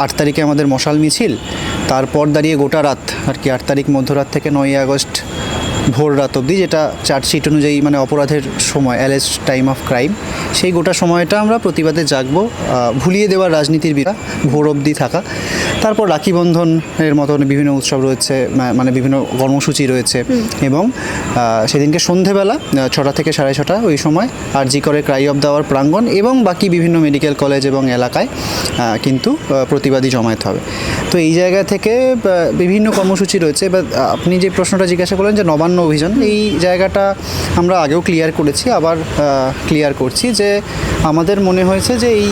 আট তারিখে আমাদের মশাল মিছিল। তারপর দাঁড়িয়ে গোটা রাত, আর কি আট তারিখ মধ্যরাত থেকে নয়ই আগস্ট ভোর রাত অবধি, যেটা চার্জশিট অনুযায়ী মানে অপরাধের সময় অ্যালেজ টাইম অফ ক্রাইম। সেই গোটা সময়টা আমরা প্রতিবাদে জাগবো ভুলিয়ে দেওয়ার রাজনীতির বিরা ভোর অবধি থাকা। তারপর রাখি বন্ধন এর মতন বিভিন্ন উৎসব রয়েছে মানে বিভিন্ন কর্মসূচি রয়েছে এবং সেদিনকে সন্ধেবেলা ছটা থেকে সাড়ে ছটা ওই সময় আর জি করে ক্রাই অফ দেওয়ার প্রাঙ্গণ এবং বাকি বিভিন্ন মেডিকেল কলেজ এবং এলাকায় কিন্তু প্রতিবাদী জমায়েত হবে। তো এই জায়গা থেকে বিভিন্ন কর্মসূচি রয়েছে বা আপনি যে প্রশ্নটা জিজ্ঞাসা করলেন যে নবান্ন অভিযান এই জায়গাটা আমরা আগেও ক্লিয়ার করেছি আবার ক্লিয়ার করছি যে আমাদের মনে হয়েছে যে এই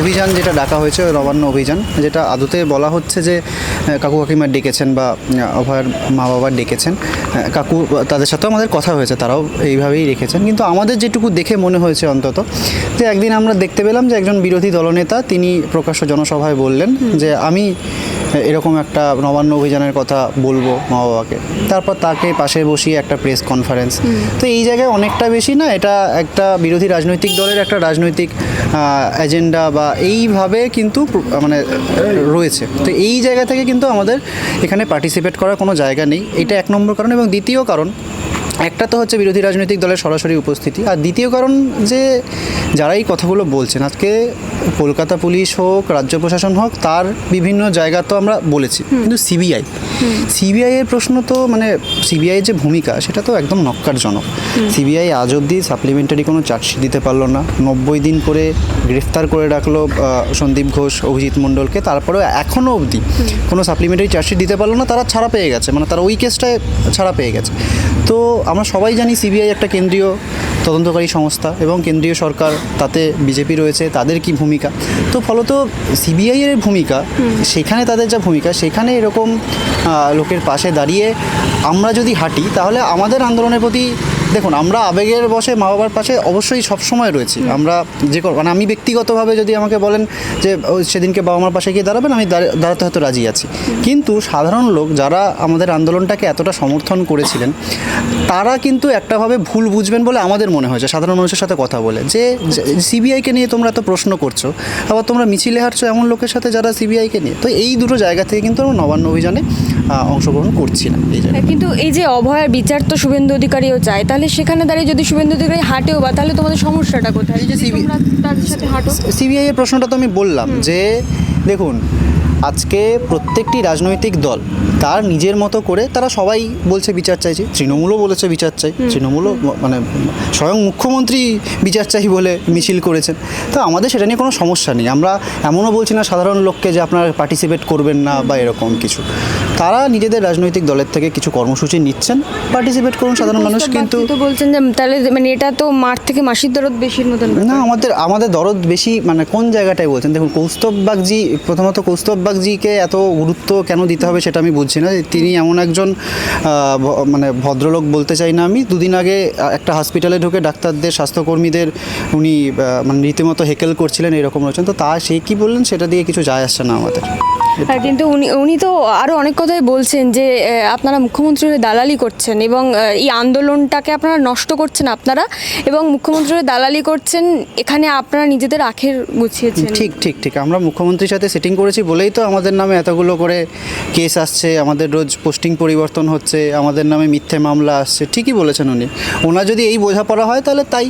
অভিযান যেটা ডাকা হয়েছে ওই নবান্ন অভিযান যেটা আদতে বলা হচ্ছে যে কাকু কাকিমা ডেকেছেন বা অভয়ের মা বাবা ডেকেছেন কাকু তাদের সাথেও আমাদের কথা হয়েছে তারাও এইভাবেই রেখেছেন। কিন্তু আমাদের যেটুকু দেখে মনে হয়েছে অন্তত যে একদিন আমরা দেখতে পেলাম যে একজন বিরোধী দলনেতা তিনি প্রকাশ্য জনসভায় বললেন যে আমি এরকম একটা নবান্ন অভিযানের কথা বলব মা বাবাকে তারপর তাকে পাশে বসিয়ে একটা প্রেস কনফারেন্স। তো এই জায়গায় অনেকটা বেশি না এটা একটা বিরোধী রাজনৈতিক দলের একটা রাজনৈতিক এজেন্ডা বা এইভাবে কিন্তু মানে রয়েছে। তো এই জায়গা থেকে কিন্তু আমাদের এখানে পার্টিসিপেট করার কোনো জায়গা নেই। এটা এক নম্বর কারণ এবং দ্বিতীয় কারণ একটা তো হচ্ছে বিরোধী রাজনৈতিক দলের সরাসরি উপস্থিতি। আর দ্বিতীয় কারণ যে যারা এই কথাগুলো বলছেন আজকে কলকাতা পুলিশ হোক রাজ্য প্রশাসন হোক তার বিভিন্ন জায়গা তো আমরা বলেছি। কিন্তু সিবিআই সিবিআই এর প্রশ্ন তো মানে সিবিআই যে ভূমিকা, সেটা তো একদম নক্কারজনক। সিবিআই আজ অবধি সাপ্লিমেন্টারি কোনো চার্জশিট দিতে পারল না। নব্বই দিন করে গ্রেফতার করে রাখল সন্দীপ ঘোষ, অভিজিৎ মণ্ডলকে। তারপরেও এখনও অবধি কোনো সাপ্লিমেন্টারি চার্জশিট দিতে পারল না, তারা ছাড়া পেয়ে গেছে। মানে তারা ওই কেসটায় ছাড়া পেয়ে গেছে। তো আমরা সবাই জানি সিবিআই একটা কেন্দ্রীয় তদন্তকারী সংস্থা এবং কেন্দ্রীয় সরকার তাতে বিজেপি রয়েছে তাদের কি ভূমিকা? তো ফলত সিবিআই এর ভূমিকা সেখানে তাদের যা ভূমিকা সেখানে এরকম লোকের পাশে দাঁড়িয়ে আমরা যদি হাঁটি তাহলে আমাদের আন্দোলনের প্রতি দেখুন, আমরা আবেগের বসে মা বাবার পাশে অবশ্যই সবসময় রয়েছি। আমরা যে মানে আমি ব্যক্তিগতভাবে যদি আমাকে বলেন যে সেদিনকে বাবা মার পাশে গিয়ে দাঁড়াবেন, আমি দাঁড়- দাঁড়াতে হয়তো রাজি আছি। কিন্তু সাধারণ লোক যারা আমাদের আন্দোলনটাকে এতটা সমর্থন করেছিলেন, তারা কিন্তু একটাভাবে ভুল বুঝবেন বলে আমাদের মনে হয়েছে সাধারণ মানুষের সাথে কথা বলে। যে সিবিআইকে নিয়ে তোমরা এত প্রশ্ন করছ, আবার তোমরা মিছিলে হাঁটছো এমন লোকের সাথে যারা সিবিআইকে নিয়ে, তো এই দুটো জায়গা থেকে কিন্তু আমরা নবান্ন অভিযানে অংশগ্রহণ করছি না কিন্তু এই যে অভয়ার বিচার তো শুভেন্দু অধিকারীও চায় সেখানে দাঁড়িয়ে যদি শুভেন্দু অধিকারী হাঁটেও বা তাহলে তোমাদের সমস্যাটা কোথায়? যে সিবিআই এর প্রশ্নটা তো আমি বললাম যে দেখুন আজকে প্রত্যেকটি রাজনৈতিক দল তার নিজের মতো করে তারা সবাই বলছে বিচার চাইছে। তৃণমূলও বলেছে বিচার চাই। তৃণমূলও মানে স্বয়ং মুখ্যমন্ত্রী বিচার চাই বলে মিছিল করেছেন। তো আমাদের সেটা নিয়ে কোনো সমস্যা নেই। আমরা এমনও বলছি না সাধারণ লোককে যে আপনারা পার্টিসিপেট করবেন না বা এরকম কিছু। তারা নিজেদের রাজনৈতিক দলের থেকে কিছু কর্মসূচি নিচ্ছেন। পার্টিসিপেট করুন সাধারণ মানুষ কিন্তু তো বলছেন যে তাহলে মানে এটা তো মাঠ থেকে মাসির দরদ বেশির মতন না আমাদের আমাদের দরদ বেশি মানে কোন জায়গাটায় বলছেন? দেখুন কৌস্তব বাগজি প্রথমত কৌস্তব বাগজিকে এত গুরুত্ব কেন দিতে হবে সেটা আমি বুঝছি না। তিনি এমন একজন মানে ভদ্রলোক বলতে চাই না আমি। দুদিন আগে একটা হসপিটালে ঢুকে ডাক্তারদের, স্বাস্থ্যকর্মীদের উনি মানে রীতিমতো হেকেল করছিলেন এরকম রয়েছেন তো তা সে কী বললেন সেটা দিয়ে কিছু যায় আসছে না আমাদের। কিন্তু উনি উনি তো আরও অনেক কথাই বলছেন যে আপনারা মুখ্যমন্ত্রী হয়ে দালালি করছেন এবং এই আন্দোলনটাকে আপনারা নষ্ট করছেন আপনারা এবং মুখ্যমন্ত্রী হয়ে দালালি করছেন এখানে আপনারা নিজেদের আখের গুছিয়েছেন। ঠিক ঠিক ঠিক। আমরা মুখ্যমন্ত্রীর সাথে সেটিং করেছি বলেই তো আমাদের নামে এতগুলো করে কেস আসছে আমাদের রোজ পোস্টিং পরিবর্তন হচ্ছে আমাদের নামে মিথ্যে মামলা আসছে ঠিকই বলেছেন উনি। ওনার যদি এই বোঝাপড়া হয় তাহলে তাই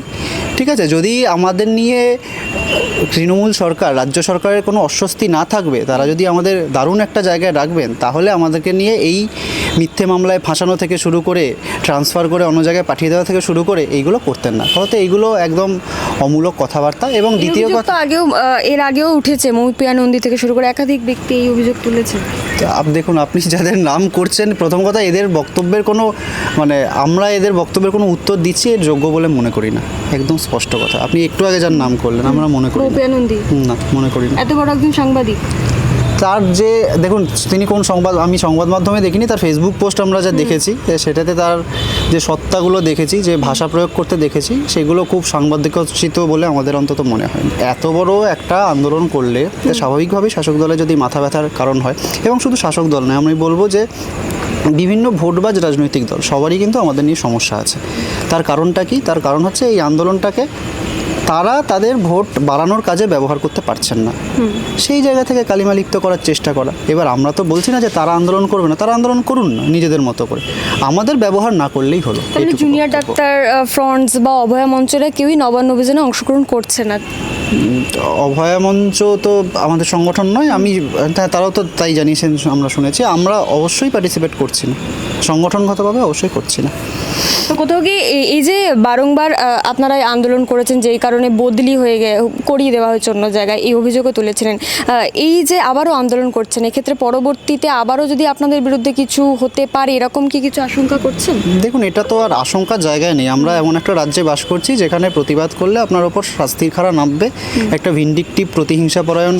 ঠিক আছে? যদি আমাদের নিয়ে তৃণমূল সরকার রাজ্য সরকারের কোনো অস্বস্তি না থাকবে তারা যদি আমাদের দারুণ একটা জায়গায় রাখবেন তাহলে আমাদেরকে নিয়ে এই মিথ্যে মামলায় ফাঁসানো থেকে শুরু করে ট্রান্সফার করে অন্য জায়গায় পাঠিয়ে দেওয়া থেকে শুরু করে এইগুলো করতেন না। ফলত এইগুলো একদম অমূলক কথাবার্তা এবং দ্বিতীয় কথা আগেও এর আগেও উঠেছে। মৌপিয়া নন্দী থেকে শুরু করে একাধিক ব্যক্তি এই অভিযোগ তুলেছে। তো আপ দেখুন আপনি যাদের নাম করছেন প্রথম কথা এদের বক্তব্যের কোনো মানে আমরা এদের বক্তব্যের কোনো উত্তর দিচ্ছি এর যোগ্য বলে মনে করি না। একদম স্পষ্ট কথা। আপনি একটু আগে যার নাম করলেন আমরা মনে করি না মনে করি না। এত বড় একজন সাংবাদিক। তার যে দেখুন তিনি কোন সংবাদ আমি সংবাদ মাধ্যমে দেখিনি তার ফেসবুক পোস্ট আমরা যা দেখেছি সেটাতে তার যে সত্তাগুলো দেখেছি যে ভাষা প্রয়োগ করতে দেখেছি সেগুলো খুব সাংবাদিকোচিত বলে আমাদের অন্তত মনে হয়। এত বড় একটা আন্দোলন করলে তা স্বাভাবিকভাবেই শাসক দলে যদি মাথা ব্যথার কারণ হয় এবং শুধু শাসক দল নয় আমি বলব যে বিভিন্ন ভোটবাজ রাজনৈতিক দল সবারই কিন্তু আমাদের নিয়ে সমস্যা আছে। তার কারণটা কি? তার কারণ হচ্ছে এই আন্দোলনটাকে তারা তাদের ভোট বাড়ানোর কাজে ব্যবহার করতে পারছেন না। সেই জায়গা থেকে কালিমা লিপ্ত করার চেষ্টা করা। এবার আমরা তো বলছি না যে তারা আন্দোলন করবে না তারা আন্দোলন করুন না নিজেদের মতো করে। আমাদের ব্যবহার না করলেই হলো। তাহলে জুনিয়র। ডাক্তার ফ্রন্টস বা অভয়া মঞ্চরা কেউই নবান্ন অভিযানে অংশগ্রহণ করছে না? অভয়া মঞ্চ তো আমাদের সংগঠন নয় আমি তারাও তো তাই জানিয়েছেন আমরা শুনেছি। আমরা অবশ্যই পার্টিসিপেট করছি না। সংগঠনগতভাবে অবশ্যই করছি না। তো কোথাও কি এই- যে বারংবার আপনারা আন্দোলন করেছেন যেই কারণে বদলি হয়ে গে করিয়ে দেওয়া হয়েছে অন্য জায়গায় এই অভিযোগও তুলেছিলেন। এই যে আবারও আন্দোলন করছেন এক্ষেত্রে পরবর্তীতে আবারও যদি আপনাদের বিরুদ্ধে কিছু হতে পারে এরকম কি কিছু আশঙ্কা করছেন? দেখুন এটা তো আর আশঙ্কার জায়গায় নেই। আমরা এমন একটা রাজ্যে বাস করছি যেখানে প্রতিবাদ করলে আপনার ওপর শাস্তির খাড়া নামবে। একটা ভিন্ডিকটিভ প্রতিহিংসা পরায়ণ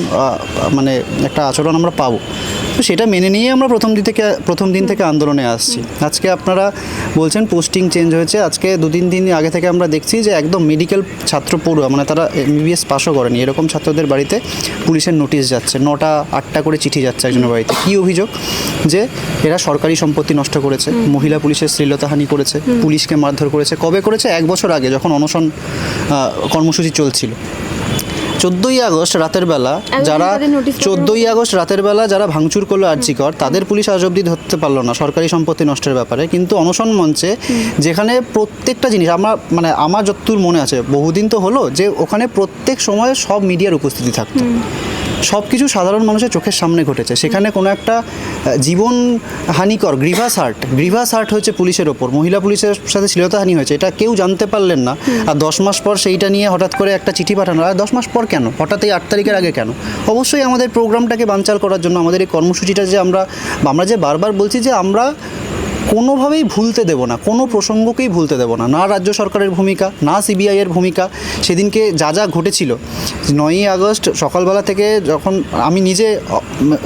মানে একটা আচরণ আমরা পাবো। তো সেটা মেনে নিয়ে আমরা প্রথম দিন থেকে প্রথম দিন থেকে আন্দোলনে আসছি। আজকে আপনারা বলছেন পোস্টিং চেঞ্জ হয়েছে। আজকে দু তিন দিন আগে থেকে আমরা দেখছি যে একদম মেডিকেল ছাত্র পড়ুয়া মানে তারা এমবিবিএস পাশও করেনি। এরকম ছাত্রদের বাড়িতে পুলিশের নোটিশ যাচ্ছে। নটা আটটা করে চিঠি যাচ্ছে একজনের বাড়িতে। কী অভিযোগ? যে এরা সরকারি সম্পত্তি নষ্ট করেছে। মহিলা পুলিশের শ্লীলতাহানি করেছে। পুলিশকে মারধর করেছে। কবে করেছে? এক বছর আগে যখন অনশন কর্মসূচি চলছিল। চোদ্দোই আগস্ট রাতের বেলা যারা চোদ্দোই আগস্ট রাতের বেলা যারা ভাঙচুর করল আর্জিকর তাদের পুলিশ আজ অব্দি ধরতে পারল না সরকারি সম্পত্তি নষ্টের ব্যাপারে। কিন্তু অনশন মঞ্চে যেখানে প্রত্যেকটা জিনিস আমার মানে আমার যতদূর মনে আছে বহুদিন তো হলো যে ওখানে প্রত্যেক সময় সব মিডিয়ার উপস্থিতি থাকতো। সব কিছু সাধারণ মানুষের চোখের সামনে ঘটেছে। সেখানে কোনো একটা জীবন হানিকর গ্রিভাস হার্ট গ্রিভাস হার্ট হয়েছে পুলিশের ওপর। মহিলা পুলিশের সাথে শ্লীলতাহানি হয়েছে এটা কেউ জানতে পারলেন না। আর দশ মাস পর সেইটা নিয়ে হঠাৎ করে একটা চিঠি পাঠানো। আর দশ মাস পর কেন? হঠাৎ এই আট তারিখের আগে কেন? অবশ্যই আমাদের প্রোগ্রামটাকে বানচাল করার জন্য আমাদের এই কর্মসূচিটা যে আমরা আমরা যে বারবার বলছি যে আমরা কোনোভাবেই ভুলতে দেব না, কোনো প্রসঙ্গকেই ভুলতে দেব না না রাজ্য সরকারের ভূমিকা, না সিবিআইয়ের ভূমিকা। সেদিনকে যা যা ঘটেছিল, নয়ই আগস্ট সকালবেলা থেকে যখন আমি নিজে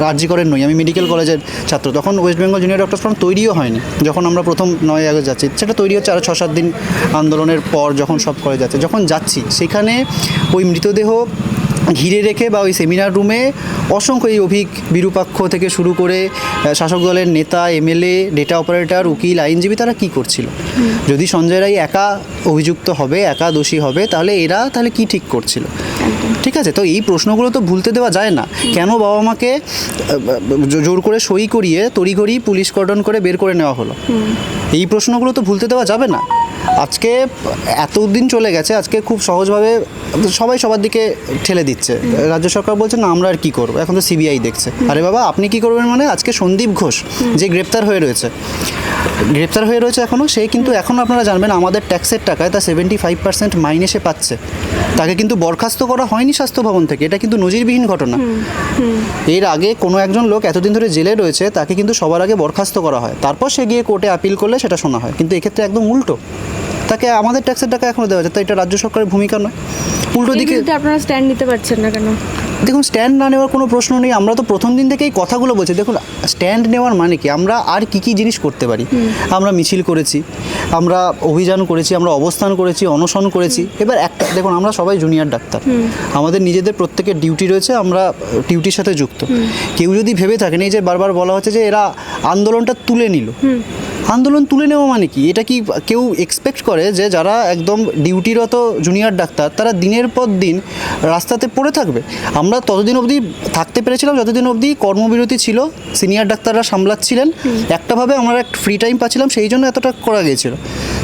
রাজ্যিকরের নই, আমি মেডিকেল কলেজের ছাত্র, তখন West Bengal junior doctor front তৈরিও হয়নি। যখন আমরা প্রথম নয় আগস্ট যাচ্ছি, সেটা তৈরি হচ্ছে আরও ছ সাত দিন আন্দোলনের পর যখন সব করে যাচ্ছে। যখন যাচ্ছি, সেখানে ওই মৃতদেহ ঘিরে রেখে বা ওই সেমিনার রুমে অসংখ্য এই অভিক বিরূপাক্ষ থেকে শুরু করে শাসক দলের নেতা এমএলএ ডেটা অপারেটর উকিল আইনজীবী তারা কি করছিল? যদি সঞ্জয় রায় একা অভিযুক্ত হবে একা দোষী হবে তাহলে এরা তাহলে কি ঠিক করছিল? ঠিক আছে তো এই প্রশ্নগুলো তো ভুলতে দেওয়া যায় না। কেন বাবা মাকে জোর করে সই করিয়ে তড়িঘড়ি পুলিশ কর্ডন করে বের করে নেওয়া হলো? এই প্রশ্নগুলো তো ভুলতে দেওয়া যাবে না। আজকে এতদিন চলে গেছে আজকে খুব সহজভাবে সবাই সবার দিকে ঠেলে দিচ্ছে। রাজ্য সরকার বলছে না আমরা আর কি করব? এখন তো সিবিআই দেখছে। আরে বাবা আপনি কি করবেন মানে? আজকে সন্দীপ ঘোষ যে গ্রেপ্তার হয়ে রয়েছে গ্রেপ্তার হয়ে রয়েছে এখনও সে কিন্তু এখনও আপনারা জানবেন আমাদের ট্যাক্সের টাকায় তা সেভেন্টি ফাইভ পার্সেন্ট মাইনে সে পাচ্ছে। তাকে কিন্তু বরখাস্ত করা হয়নি স্বাস্থ্য ভবন থেকে এটা কিন্তু নজিরবিহীন ঘটনা। এর আগে কোনো একজন লোক এতদিন ধরে জেলে রয়েছে তাকে কিন্তু সবার আগে বরখাস্ত করা হয়। তারপর সে গিয়ে কোর্টে আপিল করলে সেটা শোনা হয় কিন্তু এক্ষেত্রে একদম উল্টো। তাকে আমাদের ট্যাক্সের টাকা এখনও দেওয়া যায় তো এটা রাজ্য সরকারের ভূমিকা নয়। উল্টো দিকে আপনারা স্ট্যান্ড নিতে পারছেন না কেন? দেখুন স্ট্যান্ড না নেওয়ার কোনো প্রশ্ন নেই আমরা তো প্রথম দিন থেকেই কথাগুলো বলছি। দেখুন স্ট্যান্ড নেওয়ার মানে কি? আমরা আর কি কি জিনিস করতে পারি? আমরা মিছিল করেছি আমরা অভিযান করেছি আমরা অবস্থান করেছি অনশন করেছি। এবার একটা দেখুন আমরা সবাই জুনিয়র ডাক্তার। আমাদের নিজেদের প্রত্যেকের ডিউটি রয়েছে আমরা ডিউটির সাথে যুক্ত। কেউ যদি ভেবে থাকেন এই যে বারবার বলা হচ্ছে যে এরা আন্দোলনটা তুলে নিল। আন্দোলন তুলে নেওয়া মানে কি? এটা কি কেউ এক্সপেক্ট করে যে যারা একদম ডিউটিরত জুনিয়র ডাক্তার, তারা দিনের পর দিন রাস্তাতে পড়ে থাকবে? আমরা ততদিন অবধি থাকতে পেরেছিলাম, যতদিন অবধি কর্মবিরতি ছিল সিনিয়র ডাক্তাররা সামলাচ্ছিলেন, একটাভাবে আমরা একটা ফ্রি টাইম পাচ্ছিলাম, সেই জন্য এতটা করা গিয়েছিল।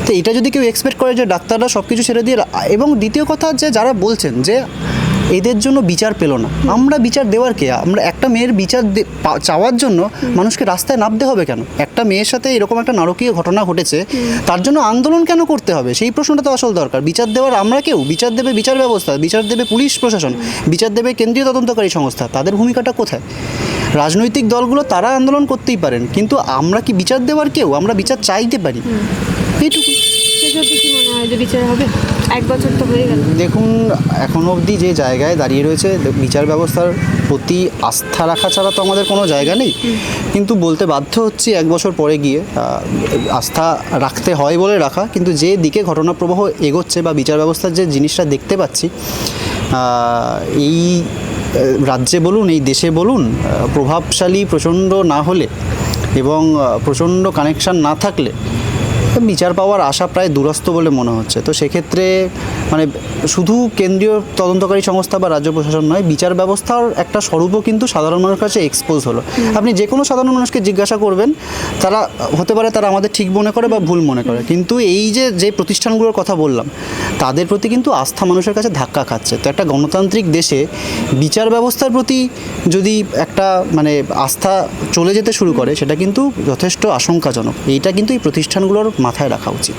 তো এটা যদি কেউ এক্সপেক্ট করে যে ডাক্তাররা সব কিছু ছেড়ে দিয়ে এবং দ্বিতীয় কথা যে যারা বলছেন যে এদের জন্য বিচার পেল না। আমরা বিচার দেওয়ার কে? আমরা একটা মেয়ের বিচার চাওয়ার জন্য মানুষকে রাস্তায় নামতে হবে কেন? একটা মেয়ের সাথে এরকম একটা নারকীয় ঘটনা ঘটেছে, তার জন্য আন্দোলন কেন করতে হবে? সেই প্রশ্নটা তো আসল দরকার। বিচার দেওয়ার আমরা কেউ? বিচার দেবে বিচার ব্যবস্থা, বিচার দেবে পুলিশ প্রশাসন, বিচার দেবে কেন্দ্রীয় তদন্তকারী সংস্থা, তাদের ভূমিকাটা কোথায়? রাজনৈতিক দলগুলো তারা আন্দোলন করতেই পারেন, কিন্তু আমরা কি বিচার দেওয়ার কেউ? আমরা বিচার চাইতে পারি। এইটুকু শেষ অবধি কি মনে হয় যে বিচার হবে। এক বছর তো হয়ে গেল। দেখুন এখন অবধি যে জায়গায় দাঁড়িয়ে রয়েছে বিচার ব্যবস্থার প্রতি আস্থা রাখা ছাড়া তো আমাদের কোনো জায়গা নেই। কিন্তু বলতে বাধ্য হচ্ছি এক বছর পরে গিয়ে আস্থা রাখতে হয় বলে রাখা। কিন্তু যে দিকে ঘটনা প্রবাহ এগোচ্ছে বা বিচার ব্যবস্থার যে জিনিসটা দেখতে পাচ্ছি এই রাজ্যে বলুন এই দেশে বলুন প্রভাবশালী প্রচণ্ড না হলে এবং প্রচণ্ড কানেকশান না থাকলে বিচার পাওয়ার আশা প্রায় দূরস্থ বলে মনে হচ্ছে। তো সেক্ষেত্রে মানে শুধু কেন্দ্রীয় তদন্তকারী সংস্থা বা রাজ্য প্রশাসন নয় বিচার ব্যবস্থার একটা স্বরূপও কিন্তু সাধারণ মানুষের কাছে এক্সপোজ হলো। আপনি যে কোনো সাধারণ মানুষকে জিজ্ঞাসা করবেন তারা হতে পারে তারা আমাদের ঠিক মনে করে বা ভুল মনে করে। কিন্তু এই যে যে প্রতিষ্ঠানগুলোর কথা বললাম তাদের প্রতি কিন্তু আস্থা মানুষের কাছে ধাক্কা খাচ্ছে। তো একটা গণতান্ত্রিক দেশে বিচার ব্যবস্থার প্রতি যদি একটা মানে আস্থা চলে যেতে শুরু করে সেটা কিন্তু যথেষ্ট আশঙ্কাজনক। এইটা কিন্তু এই প্রতিষ্ঠানগুলোর মাথায় রাখা উচিত।